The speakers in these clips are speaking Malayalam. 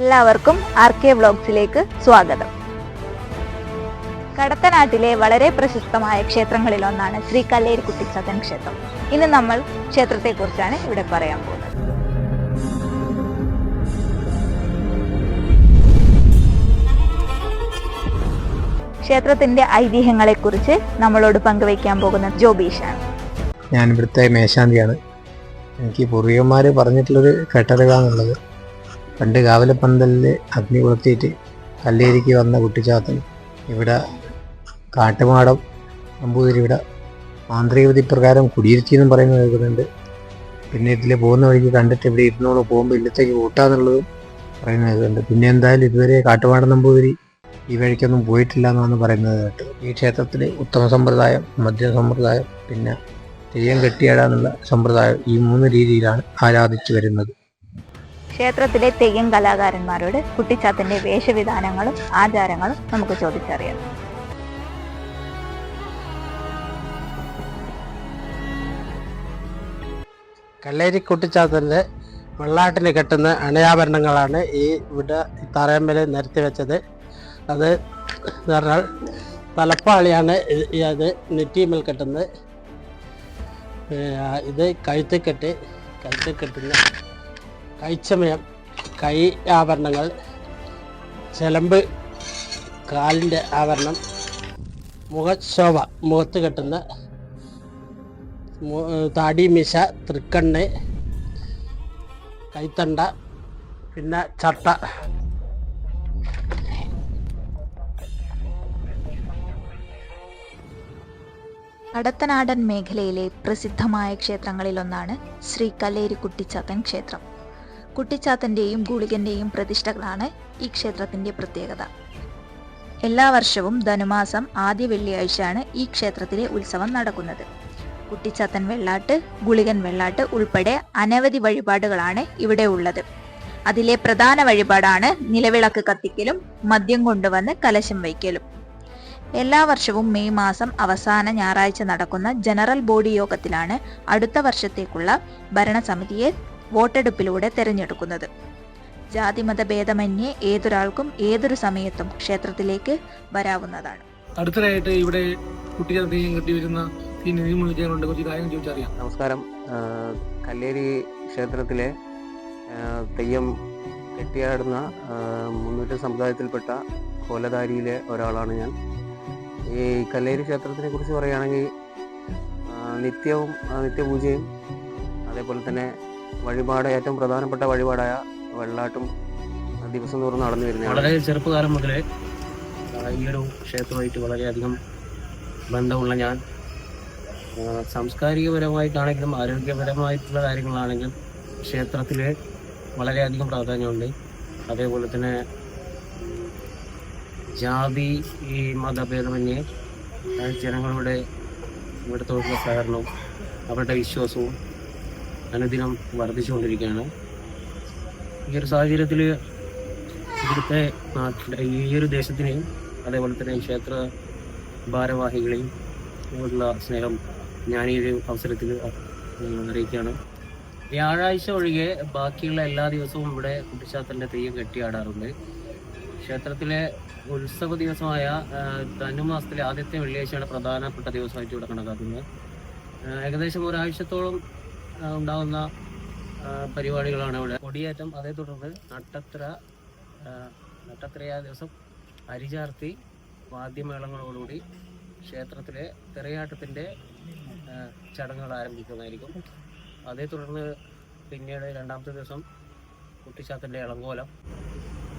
എല്ലാവർക്കും ആർ കെ വ്ളോഗ്സിലേക്ക് സ്വാഗതം. കടത്തനാട്ടിലെ വളരെ പ്രശസ്തമായ ക്ഷേത്രങ്ങളിലൊന്നാണ് ശ്രീ കല്ലേരി സതൻ ക്ഷേത്രം. ഇന്ന് നമ്മൾ ക്ഷേത്രത്തെക്കുറിച്ചാണ് ഇവിടെ പറയാൻ പോകുന്നത്. ക്ഷേത്രത്തിന്റെ ഐതിഹ്യങ്ങളെ കുറിച്ച് നമ്മളോട് പങ്കുവയ്ക്കാൻ പോകുന്ന ജോബീഷാണ്. ഞാൻ ഇവിടുത്തെ മേശാന്തിയാണ്. എനിക്ക് പൂർവികന്മാർ പറഞ്ഞിട്ടുള്ളൊരു കെട്ടറിവാണുള്ളത്. പണ്ട് കാവലപ്പന്തലിൽ അഗ്നി കൊളുത്തിയിട്ട് കല്ലേരിക്ക് വന്ന കുട്ടിച്ചാത്തൻ ഇവിടെ കാട്ടുമാടം നമ്പൂതിരി ഇവിടെ മാന്ത്രികവിധി പ്രകാരം കുടിയിരുത്തി എന്നും പറയുന്നത് കേൾക്കുന്നുണ്ട്. പിന്നെ ഇതിലെ പോകുന്ന വഴിക്ക് കണ്ടിട്ട് ഇവിടെ ഇരുന്നോളൂ പോകുമ്പോൾ ഇല്ലത്തേക്ക് കൂട്ടാന്നുള്ളതും പറയുന്നത് കേൾക്കുന്നുണ്ട്. പിന്നെ എന്തായാലും ഇതുവരെ കാട്ടുമാടം നമ്പൂതിരി ഈ വഴിക്കൊന്നും പോയിട്ടില്ല എന്നാണ് പറയുന്നത് കേട്ടത് ഈ ക്ഷേത്രത്തിൽ ഉത്തമ സമ്പ്രദായം മധ്യ സമ്പ്രദായം പിന്നെ തെയ്യം കെട്ടിയാടാനുള്ള സമ്പ്രദായം ഈ മൂന്ന് രീതിയിലാണ് ആരാധിച്ചു വരുന്നത്. ക്ഷേത്രത്തിലെ തെയ്യം കലാകാരന്മാരോട് കുട്ടിച്ചാത്തന്റെ വേഷവിധാനങ്ങളും ആചാരങ്ങളും നമുക്ക് ചോദിച്ചറിയാം. കല്ലേരി കുട്ടിച്ചാത്തന്റെ വെള്ളാട്ടിന് കെട്ടുന്ന അണയാഭരണങ്ങളാണ് ഈ ഇവിടെ ഈ തറയമ്മൽ നിരത്തി വെച്ചത്. അത് എന്ന് പറഞ്ഞാൽ തലപ്പാളിയാണ് അത് നെറ്റിമേൽ കെട്ടുന്നത്. ഇത് കഴുത്തിൽ കെട്ട് കഴുത്തിൽ കെട്ടുന്ന കൈച്ചമയം കൈ ആഭരണങ്ങൾ ചെലമ്പ് കാലിന്റെ ആവരണം മുഖശോഭ മുഖത്ത് കെട്ടുന്ന മു- താടി മീശ തൃക്കണ്ണ് കൈത്തണ്ട പിന്നെ ചട്ട. അടത്തനാടൻ മേഖലയിലെ പ്രസിദ്ധമായ ക്ഷേത്രങ്ങളിലൊന്നാണ് ശ്രീ കല്ലേരി കുട്ടിച്ചാത്തൻ ക്ഷേത്രം. കുട്ടിച്ചാത്തന്റെയും ഗുളികന്റെയും പ്രതിഷ്ഠകളാണ് ഈ ക്ഷേത്രത്തിന്റെ പ്രത്യേകത. എല്ലാ വർഷവും ധനുമാസം ആദ്യ വെള്ളിയാഴ്ചയാണ് ഈ ക്ഷേത്രത്തിലെ ഉത്സവം നടക്കുന്നത്. കുട്ടിച്ചാത്തൻ വെള്ളാട്ട് ഗുളികൻ വെള്ളാട്ട് ഉൾപ്പെടെ അനവധി വഴിപാടുകളാണ് ഇവിടെ ഉള്ളത്. അതിലെ പ്രധാന വഴിപാടാണ് നിലവിളക്ക് കത്തിക്കലും മദ്യം കൊണ്ടുവന്ന് കലശം വയ്ക്കലും. എല്ലാ വർഷവും മെയ് മാസം അവസാന ഞായറാഴ്ച നടക്കുന്ന ജനറൽ ബോഡി യോഗത്തിലാണ് അടുത്ത വർഷത്തേക്കുള്ള ഭരണസമിതിയെ വോട്ടെടുപ്പിലൂടെ തെരഞ്ഞെടുക്കുന്നത്. ജാതിമത ഭേദമന്യേ ഏതൊരാൾക്കും ഏതൊരു സമയത്തും ക്ഷേത്രത്തിലേക്ക് വരാവുന്നതാണ്. അടുത്തതായിട്ട് ഇവിടെ കുട്ടികൾ തെയ്യം കെട്ടി വരുന്ന ഈ നിയമ വിജയങ്ങളുണ്ട് കുറച്ച് കാര്യങ്ങൾ നമസ്കാരം. കല്ലേരി ക്ഷേത്രത്തിലെ തെയ്യം കെട്ടിയാടുന്ന മുന്നൂറ്റ സമുദായത്തിൽപ്പെട്ട കോലധാരിയിലെ ഒരാളാണ് ഞാൻ. ഈ കല്ലേരി ക്ഷേത്രത്തിനെ കുറിച്ച് പറയുകയാണെങ്കിൽ നിത്യവും നിത്യപൂജയും അതേപോലെ തന്നെ വഴിപാട് ഏറ്റവും പ്രധാനപ്പെട്ട വഴിപാടായ വെള്ളാട്ടും ദിവസം തോറും നടന്നു വരുന്നത് വളരെ ചെറുപ്പകാലം മുതലേ ഈ ഒരു ക്ഷേത്രമായിട്ട് വളരെയധികം ബന്ധമുള്ള ഞാൻ സാംസ്കാരികപരമായിട്ടാണെങ്കിലും ആരോഗ്യപരമായിട്ടുള്ള കാര്യങ്ങളാണെങ്കിലും ക്ഷേത്രത്തിൽ വളരെയധികം പ്രാധാന്യമുണ്ട്. അതേപോലെ തന്നെ ജാതി ഈ മതഭേദമന്യേ ജനങ്ങളുടെ ഇവിടുത്തോട്ടുള്ള സഹകരണവും അവരുടെ വിശ്വാസവും അനുദിനം വർദ്ധിച്ചുകൊണ്ടിരിക്കുകയാണ്. ഈ ഒരു സാഹചര്യത്തിൽ ഇവിടുത്തെ നാട്ടിലെ ഈ ഒരു ദേശത്തിനെയും അതേപോലെ തന്നെ ക്ഷേത്ര ഭാരവാഹികളെയും ഉള്ള സ്നേഹം ഞാൻ ഈ ഒരു അവസരത്തിൽ അറിയിക്കുകയാണ്. വ്യാഴാഴ്ച ഒഴികെ ബാക്കിയുള്ള എല്ലാ ദിവസവും ഇവിടെ കുട്ടിച്ചാത്തന്റെ തെയ്യം കെട്ടിയാടാറുണ്ട്. ക്ഷേത്രത്തിലെ ഉത്സവ ദിവസമായ ധനുമാസത്തിലെ ആദ്യത്തെ വെള്ളിയാഴ്ചയാണ് പ്രധാനപ്പെട്ട ദിവസമായിട്ട് ഇവിടെ കണക്കാക്കുന്നത്. ഏകദേശം ഒരാഴ്ചത്തോളം ഉണ്ടാകുന്ന പരിപാടികളാണ് ഇവിടെ കൊടിയേറ്റം അതേ തുടർന്ന് നട്ടത്ര നട്ടത്രയാ ദിവസം അരിചാർത്തി വാദ്യമേളങ്ങളോടുകൂടി ക്ഷേത്രത്തിലെ തിറയാട്ടത്തിന്റെ ചടങ്ങുകൾ ആരംഭിക്കുന്നതായിരിക്കും. അതേ തുടർന്ന് പിന്നീട് രണ്ടാമത്തെ ദിവസം കുട്ടിച്ചാത്തന്റെ ഇളങ്കോലം.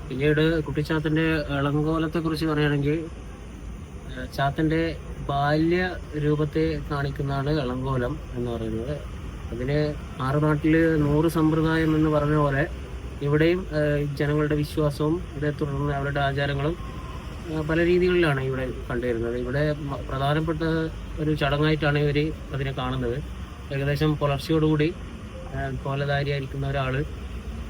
പിന്നീട് കുട്ടിച്ചാത്തന്റെ ഇളങ്കോലത്തെക്കുറിച്ച് പറയുകയാണെങ്കിൽ ചാത്തന്റെ ബാല്യ രൂപത്തെ കാണിക്കുന്നതാണ് ഇളങ്കോലം എന്ന് പറയുന്നത്. അതിന് ആറ് നാട്ടിൽ നൂറ് സമ്പ്രദായം എന്ന് പറഞ്ഞ പോലെ ഇവിടെയും ജനങ്ങളുടെ വിശ്വാസവും ഇതേ തുടർന്ന് അവരുടെ ആചാരങ്ങളും പല രീതികളിലാണ് ഇവിടെ കണ്ടുവരുന്നത്. ഇവിടെ പ്രധാനപ്പെട്ട ഒരു ചടങ്ങായിട്ടാണ് ഇവർ അതിനെ കാണുന്നത്. ഏകദേശം പുലർച്ചയോടുകൂടി കോലധാരി കോലധാരിയായിരിക്കുന്ന ഒരാൾ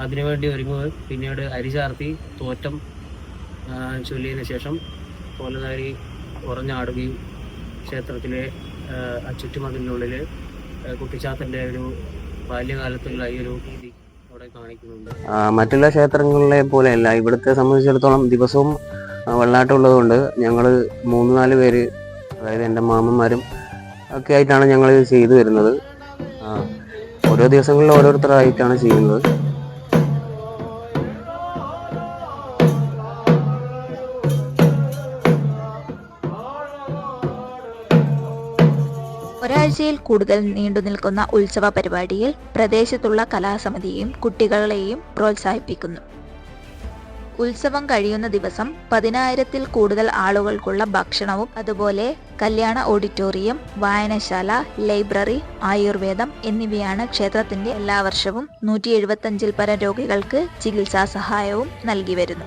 അതിനുവേണ്ടി ഒരുങ്ങുക പിന്നീട് അരി ചാർത്തി തോറ്റം ചൊല്ലിയതിന് ശേഷം കോലധാരി ഉറഞ്ഞാടുകയും ക്ഷേത്രത്തിലെ ചുറ്റുമതിലിനുള്ളിൽ കുട്ടിച്ചാത്തന്റെ ഒരു ബാല്യകാലത്തുള്ള ഈ ഒരു രീതി അവിടെ കാണിക്കുന്നുണ്ട്. മറ്റുള്ള ക്ഷേത്രങ്ങളിലെ പോലെയല്ല. ഇവിടുത്തെ സംബന്ധിച്ചിടത്തോളം ദിവസവും വെള്ളാട്ടമുള്ളതുകൊണ്ട് ഞങ്ങൾ മൂന്ന് നാല് പേര് അതായത് എന്റെ മാമന്മാരും ഒക്കെ ആയിട്ടാണ് ഞങ്ങൾ ചെയ്തു വരുന്നത്. ഓരോ ദിവസങ്ങളിൽ ഓരോരുത്തരായിട്ടാണ് ചെയ്യുന്നത്. ഒരാഴ്ചയിൽ കൂടുതൽ നീണ്ടു നിൽക്കുന്ന ഉത്സവ പരിപാടിയിൽ പ്രദേശത്തുള്ള കലാസമിതിയെയും കുട്ടികളെയും പ്രോത്സാഹിപ്പിക്കുന്നു. ഉത്സവം കഴിയുന്ന ദിവസം പതിനായിരത്തിൽ കൂടുതൽ ആളുകൾക്കുള്ള ഭക്ഷണവും അതുപോലെ കല്യാണ ഓഡിറ്റോറിയം വായനശാല ലൈബ്രറി ആയുർവേദം എന്നിവയാണ് ക്ഷേത്രത്തിന്റെ എല്ലാ വർഷവും നൂറ്റി എഴുപത്തഞ്ചിൽ പരം രോഗികൾക്ക് ചികിത്സാ സഹായവും നൽകി വരുന്നു.